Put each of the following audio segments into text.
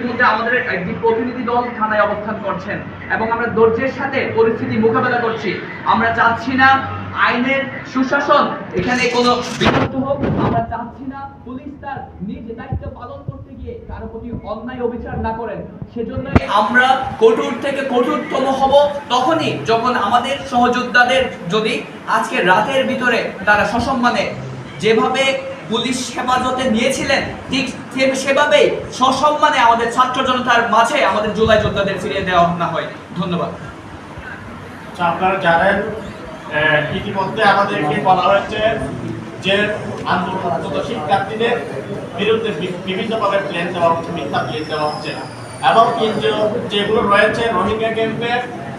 ইতিমধ্যে আমাদের একটি প্রতিনিধি দল থানায় অবস্থান করছেন এবং আমরা ধৈর্যের সাথে পরিস্থিতি মোকাবেলা করছি। আমরা চাচ্ছি না আইনের সুশাসন এখানে কোনো বিরুদ্ধ হোক, আমরা চাচ্ছি না পুলিশ তার নিজ দায়িত্ব পালন করতে গিয়ে কারও প্রতি অন্যায় অবিচার না করেন। সেজন্য আমরা কঠোর থেকে কঠোরতম হব তখনই যখন আমাদের সহযোদ্ধাদের যদি আজকে রাতের ভিতরে তারা সসম্মানে যেভাবে পুলিশ হেফাজতে নিয়েছিলেন ঠিক সেভাবেই সসম্মানে আমাদের ছাত্র জনতার মাঝে আমাদের জুলাই যোদ্ধাদের ফিরিয়ে দেওয়া না হয় ধন্যবাদ। আচ্ছা, আপনারা জানেন ইতিমধ্যে আমাদেরকে বলা হয়েছে যে শিক্ষার্থীদের বিরুদ্ধে বিভিন্নভাবে প্লেন দেওয়া হচ্ছে মিথ্যা প্লেন দেওয়া হচ্ছে এবং যেগুলো রয়েছে রোহিঙ্গা ক্যাম্পে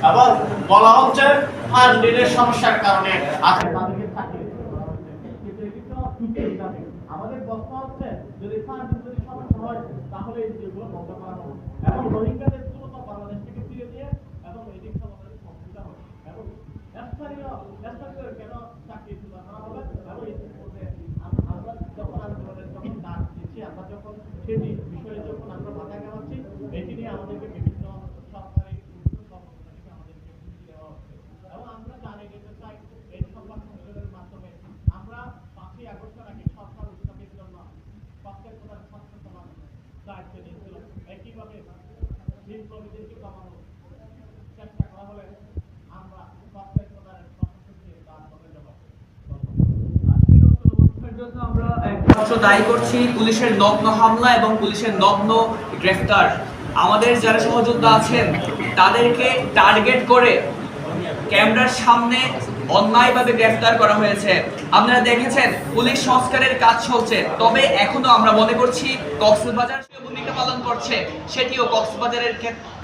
এবং বলা হচ্ছে ফান্ডিংয়ের সমস্যার কারণে আজকে তাদেরকে চাকরি দিতে বলা হচ্ছে। কিন্তু এটি তো ত্রুটির দাবি। আমাদের প্রশ্ন হচ্ছে, যদি ফান্ডিং যদি সমস্যা হয়, তাহলে এই বিষয়গুলো বন্ধ করা হবে। এবং রোহিঙ্গাদের দ্রুত বাংলাদেশ থেকে ফিরে দিয়ে এবং এই দিকটা আমাদের সুবিধা হবে। এবং স্থানীয় স্থানীয় কেন চাকরি তুলে হবে? এবং এই আমরা যখন আন্দোলনের যখন ডাক দিচ্ছি, আমরা যখন সেটি বিষয়ে যখন আমরা মাথা ঘামাচ্ছি এটি নিয়ে আমাদেরকে বিভিন্ন সরকারি বিভিন্ন সংস্থা থেকে আমাদেরকে হুমকি দেওয়া হচ্ছে এবং আমরা জানি যেতে চাই এই সংবাদ সম্মেলনের মাধ্যমে আমরা পাঁচই আগস্টের আগে সরকার উৎসবের জন্য পক্ষের প্রধান সচেতন দায়িত্ব নিয়েছিল। একইভাবে বিপ্লবীদেরকে কমানো চেষ্টা করা হলে আমরা আমরা একমাত্র দায়ী করছি পুলিশের নগ্ন হামলা এবং পুলিশের নগ্ন গ্রেফতার। আমাদের যারা সহযোদ্ধা আছেন, তাদেরকে টার্গেট করে ক্যামেরার সামনে অন্যায়ভাবে গ্রেফতার করা হয়েছে। আপনারা দেখেছেন, পুলিশ সংস্কারের কাজ চলছে। তবে এখনও আমরা মনে করছি কক্সবাজার ভূমিকা পালন করছে। সেটিও কক্সবাজারের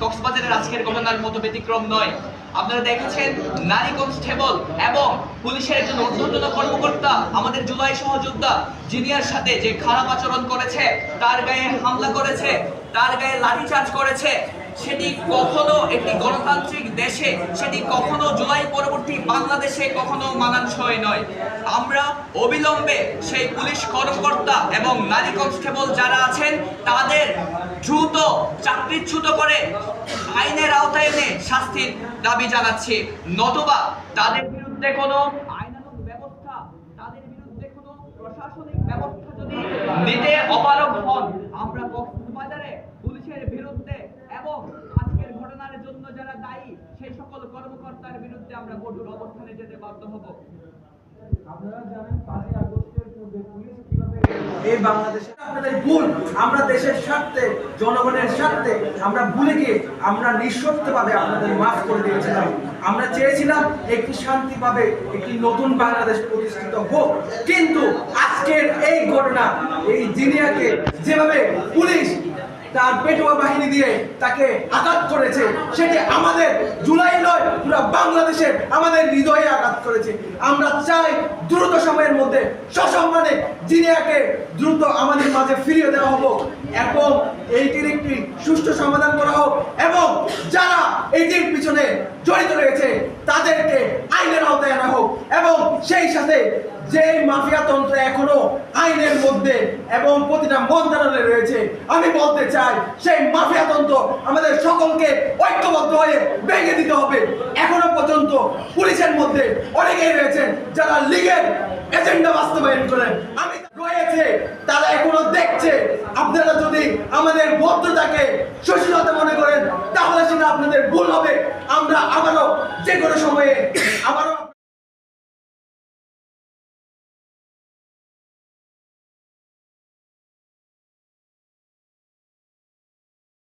কক্সবাজারের আজকের ঘটনার মতো ব্যতিক্রম নয়। আপনারা দেখেছেন নারী কনস্টেবল এবং পুলিশের একজন ঊর্ধ্বতন কর্মকর্তা, আমাদের জুলাই সহযোদ্ধা জিনিয়ার সাথে যে খারাপ আচরণ করেছে, তার গায়ে হামলা করেছে, তার গায়ে লাঠিচার্জ করেছে সেটি কখনো একটি গণতান্ত্রিক দেশে, সেটি কখনো জুলাই পরবর্তী বাংলাদেশে কখনো মানানসই নয়। আমরা অবিলম্বে সেই পুলিশ কর্মকর্তা এবং নারী কনস্টেবল যারা আছেন, তাদের দ্রুত চাকরিচ্যুত করে আইনের আওতায় এনে শাস্তির দাবি জানাচ্ছি। নতুবা তাদের বিরুদ্ধে কোনো আইনানুগ ব্যবস্থা, তাদের বিরুদ্ধে কোনো প্রশাসনিক ব্যবস্থা যদি নিতে অপারগ হন আমরা কক্সবাজারে পুলিশের বিরুদ্ধে এবং আজকের ঘটনার জন্য যারা দায়ী সেই সকল কর্মকর্তার বিরুদ্ধে আমরা কঠোর অবস্থানে যেতে বাধ্য হব। আপনারা জানেন পাঁচই আগস্টের পূর্বে পুলিশ কীভাবে এই বাংলাদেশে আপনাদের ভুল আমরা দেশের স্বার্থে জনগণের স্বার্থে আমরা ভুলে গিয়ে আমরা নিঃশর্তভাবে আপনাদের মাফ করে দিয়েছিলাম। আমরা চেয়েছিলাম একটি শান্তিভাবে একটি নতুন বাংলাদেশ প্রতিষ্ঠিত হোক। কিন্তু আজকের এই ঘটনা এই জিনিয়াকে যেভাবে পুলিশ তার পেটোয়া বাহিনী দিয়ে তাকে আঘাত করেছে। সেটি আমাদের জুলাই নয়, পুরো বাংলাদেশের আমাদের হৃদয়ে আঘাত করেছে। আমরা চাই দ্রুত সময়ের মধ্যে সসম্মানে জিনিয়াকে দ্রুত আমাদের মাঝে ফিরিয়ে দেওয়া হোক এবং এইটির একটি সুষ্ঠু সমাধান করা হোক এবং যারা এইটির পিছনে জড়িত রয়েছে, তাদেরকে আইনের আওতায় আনা হোক এবং সেই সাথে যে মাফিয়া তন্ত্র এখনও আইনের মধ্যে এবং প্রতিটা মন্ত্রণালয়ে রয়েছে, আমি বলতে চাই, সেই মাফিয়া তন্ত্র আমাদের সকলকে ঐক্যবদ্ধ হয়ে ভেঙে দিতে হবে। এখনও পর্যন্ত পুলিশের মধ্যে অনেকেই রয়েছেন যারা লীগের এজেন্ডা বাস্তবায়ন করেন। আমি রয়েছে, তারা এখনও দেখছে। আপনারা যদি আমাদের ভদ্রতাকে সচেতনতা মনে করেন, তাহলে সেটা আপনাদের ভুল হবে। আমরা আবারও যে কোনো সময়ে আবারও